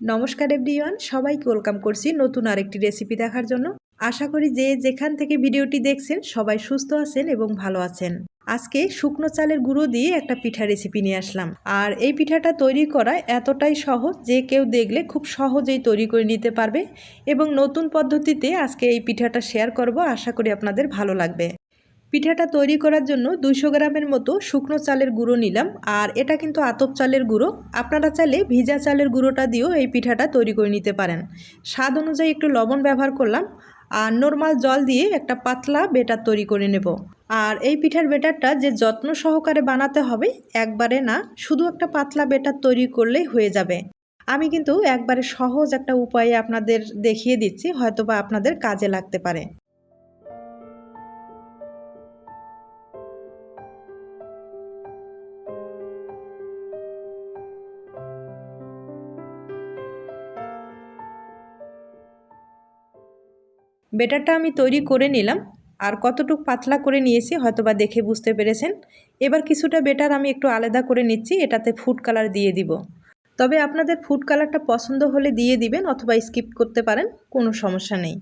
নমস্কার এভরিওয়ান, সবাইকে ওয়েলকাম করছি নতুন আরেকটি রেসিপি দেখার জন্য। আশা করি যে যেখান থেকে ভিডিওটি দেখছেন, সবাই সুস্থ আছেন এবং ভালো আছেন। আজকে শুকনো চালের গুঁড়ো দিয়ে একটা পিঠা রেসিপি নিয়ে আসলাম। আর এই পিঠাটা তৈরি করা এতটাই সহজ যে কেউ দেখলে খুব সহজেই তৈরি করে নিতে পারবে। এবং নতুন পদ্ধতিতে আজকে এই পিঠাটা শেয়ার করব, আশা করি আপনাদের ভালো লাগবে। পিঠাটা তৈরি করার জন্য দুইশো গ্রামের মতো শুকনো চালের গুঁড়ো নিলাম, আর এটা কিন্তু আতপ চালের গুঁড়ো। আপনারা চাইলে ভিজা চালের গুঁড়োটা দিয়েও এই পিঠাটা তৈরি করে নিতে পারেন। স্বাদ অনুযায়ী একটু লবণ ব্যবহার করলাম, আর নর্মাল জল দিয়ে একটা পাতলা বেটার তৈরি করে নেব। আর এই পিঠার বেটারটা যে যত্ন সহকারে বানাতে হবে, একবারে না, শুধু একটা পাতলা বেটার তৈরি করলেই হয়ে যাবে। আমি কিন্তু একবারে সহজ একটা উপায়ে আপনাদের দেখিয়ে দিচ্ছি, হয়তোবা আপনাদের কাজে লাগতে পারে। বেটারটা আমি তৈরি করে নিলাম। আর কতটুক পাতলা করে নিয়েছি হয়তোবা দেখে বুঝতে পেরেছেন। এবার কিছুটা বেটার আমি একটু আলাদা করে নিচ্ছি, এটাতে ফুড কালার দিয়ে দিব। তবে আপনাদের ফুড কালারটা পছন্দ হলে দিয়ে দিবেন অথবা স্কিপ করতে পারেন, কোনো সমস্যা নেই।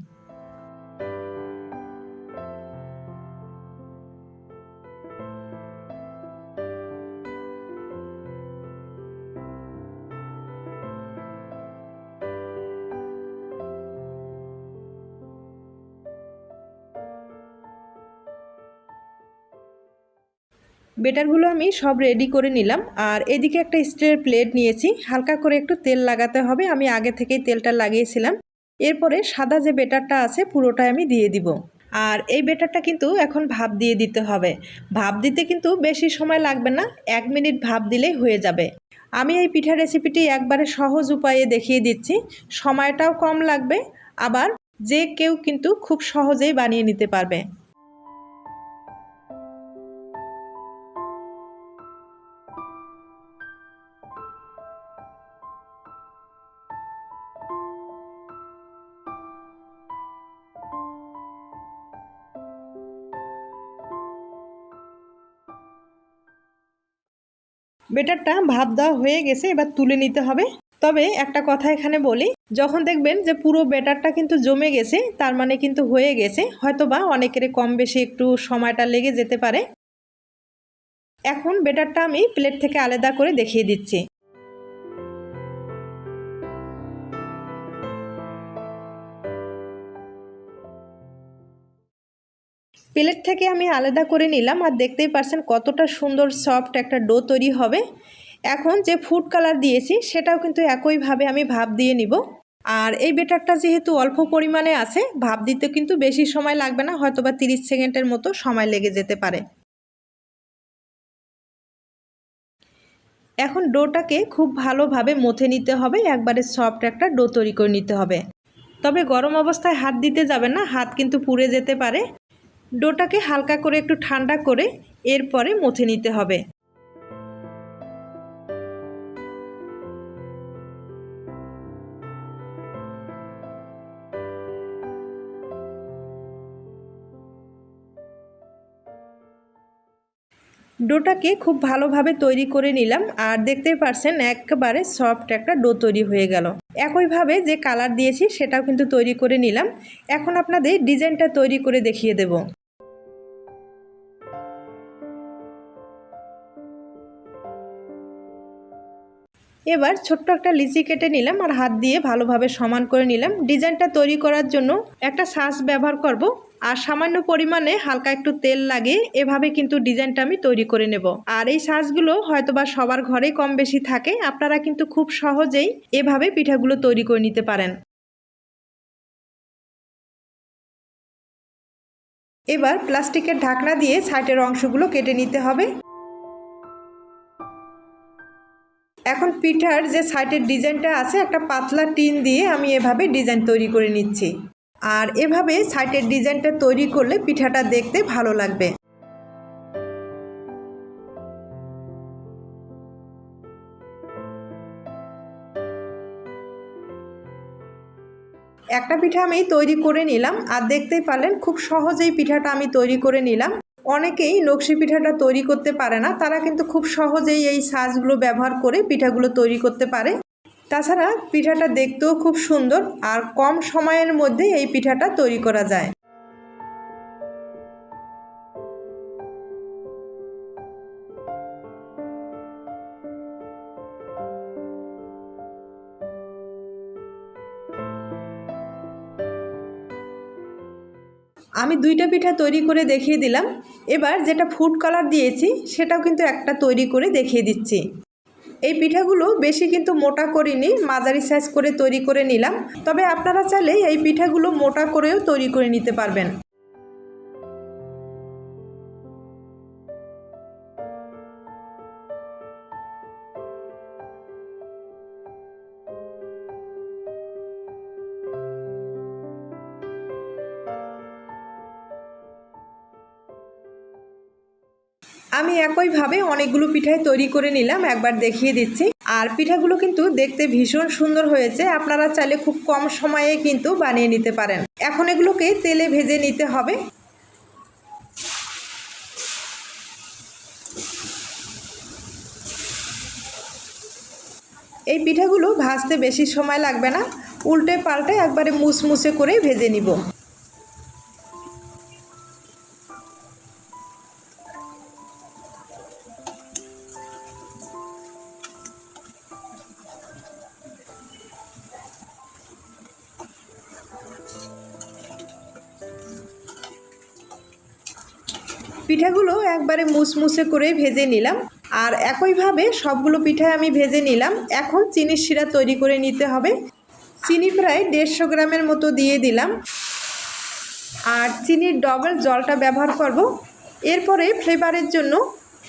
বেটারগুলো আমি সব রেডি করে নিলাম। আর এদিকে একটা স্টিলের প্লেট নিয়েছি। হালকা করে একটু তেল লাগাতে হবে। আমি আগে থেকেই তেলটা লাগিয়েছিলাম। এরপরে সাদা যে বেটারটা আছে, পুরোটাই আমি দিয়ে দিব। আর এই বেটারটা কিন্তু এখন ভাপ দিয়ে দিতে হবে। ভাপ দিতে কিন্তু বেশি সময় লাগবে না। এক মিনিট ভাপ দিলেই হয়ে যাবে। আমি এই পিঠা রেসিপিটি একবারে সহজ উপায়ে দেখিয়ে দিচ্ছি। সময়টাও কম লাগবে। আবার যে কেউ কিন্তু খুব সহজেই বানিয়ে নিতে পারবে। বেটারটা ভাপ দেওয়া হয়ে গেছে, এবার তুলে নিতে হবে। তবে একটা কথা এখানে বলি, যখন দেখবেন যে পুরো বেটারটা কিন্তু জমে গেছে, তার মানে কিন্তু হয়ে গেছে হয়তো বা অনেকের কম বেশি একটু সময়টা লেগে যেতে পারে। এখন বেটারটা আমি প্লেট থেকে আলাদা করে দেখিয়ে দিচ্ছি। প্লেট থেকে আমি আলাদা করে নিলাম আর দেখতেই পারছেন কতটা সুন্দর সফট একটা ডো তৈরি হবে। এখন যে ফুড কালার দিয়েছি সেটাও কিন্তু একইভাবে আমি ভাব দিয়ে নিব। আর এই বেটারটা যেহেতু অল্প পরিমাণে আছে ভাব দিতে কিন্তু বেশি সময় লাগবে না হয়তো বা তিরিশ সেকেন্ডের মতো সময় লেগে যেতে পারে। এখন ডোটাকে খুব ভালোভাবে মথে নিতে হবে, একবারে সফট একটা ডো তৈরি করে নিতে হবে। তবে গরম অবস্থায় হাত দিতে যাবে না, হাত কিন্তু পুড়ে যেতে পারে। ডোটাকে হালকা করে একটু ঠান্ডা করে এরপরে মুছে নিতে হবে। ডোটাকে খুব ভালোভাবে তৈরি করে নিলাম আর দেখতেই পারছেন একেবারে সফট একটা ডো তৈরি হয়ে গেল। একইভাবে যে কালার দিয়েছি সেটাও কিন্তু তৈরি করে নিলাম। এখন আপনাদের ডিজাইনটা তৈরি করে দেখিয়ে দেব। এবার ছোট্ট একটা লিচি কেটে নিলাম আর হাত দিয়ে ভালোভাবে সমান করে নিলাম। ডিজাইনটা তৈরি করার জন্য একটা সাস ব্যবহার করব আর সামান্য পরিমাণে হালকা একটু তেল লাগে এভাবে কিন্তু ডিজাইনটা আমি তৈরি করে নেব। আর এই সাজগুলো হয়তোবা সবার ঘরে কম বেশি থাকে, আপনারা কিন্তু খুব সহজেই এভাবে পিঠাগুলো তৈরি করে নিতে পারেন। এবার প্লাস্টিকের ঢাকনা দিয়ে সাইডের অংশগুলো কেটে নিতে হবে। এখন পিঠার যে সাইডের ডিজাইনটা আছে, একটা পাতলা টিন দিয়ে আমি এভাবে ডিজাইন তৈরি করে নিচ্ছি। আর এভাবে সাইডের ডিজাইনটা তৈরি করলে পিঠাটা দেখতে ভালো লাগবে। একটা পিঠা আমি তৈরি করে নিলাম, আর দেখতেই পারলেন খুব সহজেই পিঠাটা আমি তৈরি করে নিলাম। অনেকেই নকশি পিঠাটা তৈরি করতে পারে না, তারা কিন্তু খুব সহজেই এই সাজগুলো ব্যবহার করে পিঠাগুলো তৈরি করতে পারে। তাছাড়া পিঠাটা দেখতেও খুব সুন্দর আর কম সময়ের মধ্যে এই পিঠাটা তৈরি করা যায়। আমি দুইটা পিঠা তৈরি করে দেখিয়ে দিলাম। এবার যেটা ফুড কালার দিয়েছি, সেটাও কিন্তু একটা তৈরি করে দেখিয়ে দিচ্ছি। এই পিঠাগুলো বেশি কিন্তু মোটা করিনি, মাঝারি সাইজ করে তৈরি করে নিলাম। তবে আপনারা চাইলে এই পিঠাগুলো মোটা করেও তৈরি করে নিতে পারবেন। আমি একইভাবে অনেকগুলো পিঠাই তৈরি করে নিলাম, একবার দেখিয়ে দিচ্ছি। আর পিঠাগুলো কিন্তু দেখতে ভীষণ সুন্দর হয়েছে, আপনারা চাইলে খুব কম সময়ে কিন্তু বানিয়ে নিতে পারেন। এখন এগুলোকে তেলে ভেজে নিতে হবে। এই পিঠাগুলো ভাজতে বেশি সময় লাগবে না, উল্টে পাল্টে একবারে মুসমুসে করে ভেজে নিব। পিঠাগুলো একবারে মুসমুসে করে ভেজে নিলাম। আর একইভাবে সবগুলো পিঠায় আমি ভেজে নিলাম। এখন চিনির শিরা তৈরি করে নিতে হবে। চিনি প্রায় দেড়শো গ্রামের মতো দিয়ে দিলাম। আর চিনির ডবল জলটা ব্যবহার করব। এরপরে ফ্লেভারের জন্য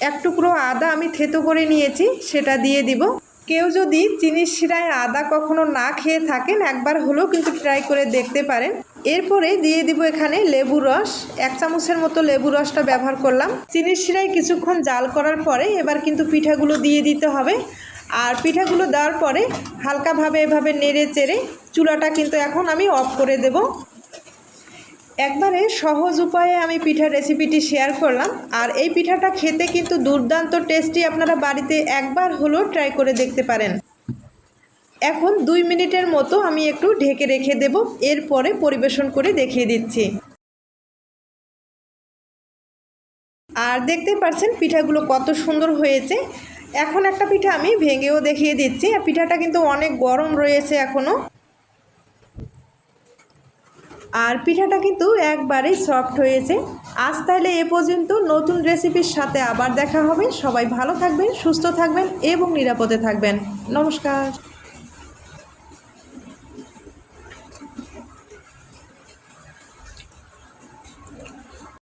এক টুকরো আদা আমি থেতো করে নিয়েছি, সেটা দিয়ে দিব। কেউ যদি চিনির শিরায় আদা কখনো না খেয়ে থাকেন, একবার হলেও কিন্তু ট্রাই করে দেখতে পারেন। এরপরে দিয়ে দিব এখানে লেবু রস। এক চামচের মতো লেবু রসটা ব্যবহার করলাম। চিনির শিরায় কিছুক্ষণ জাল করার পরে এবার কিন্তু পিঠাগুলো দিয়ে দিতে হবে। আর পিঠাগুলো দেওয়ার পরে হালকাভাবে এভাবে নেড়ে চেড়ে চুলাটা কিন্তু এখন আমি অফ করে দেব। একবারে সহজ উপায়ে আমি পিঠার রেসিপিটি শেয়ার করলাম। আর এই পিঠাটা খেতে কিন্তু দুর্দান্ত টেস্টি আপনারা বাড়িতে একবার হলেও ট্রাই করে দেখতে পারেন। এখন দুই মিনিটের মতো আমি একটু ঢেকে রেখে দেব। এরপরে পরিবেশন করে দেখিয়ে দিচ্ছি। আর দেখতে পাচ্ছেন পিঠাগুলো কত সুন্দর হয়েছে। এখন একটা পিঠা আমি ভেঙেও দেখিয়ে দিচ্ছি। আর পিঠাটা কিন্তু অনেক গরম রয়েছে এখনও আর পিঠাটা কিন্তু একবারেই সফট হয়েছে। আজ তাহলে এ পর্যন্ত নতুন রেসিপির সাথে আবার দেখা হবে। সবাই ভালো থাকবেন, সুস্থ থাকবেন এবং নিরাপদে থাকবেন। নমস্কার।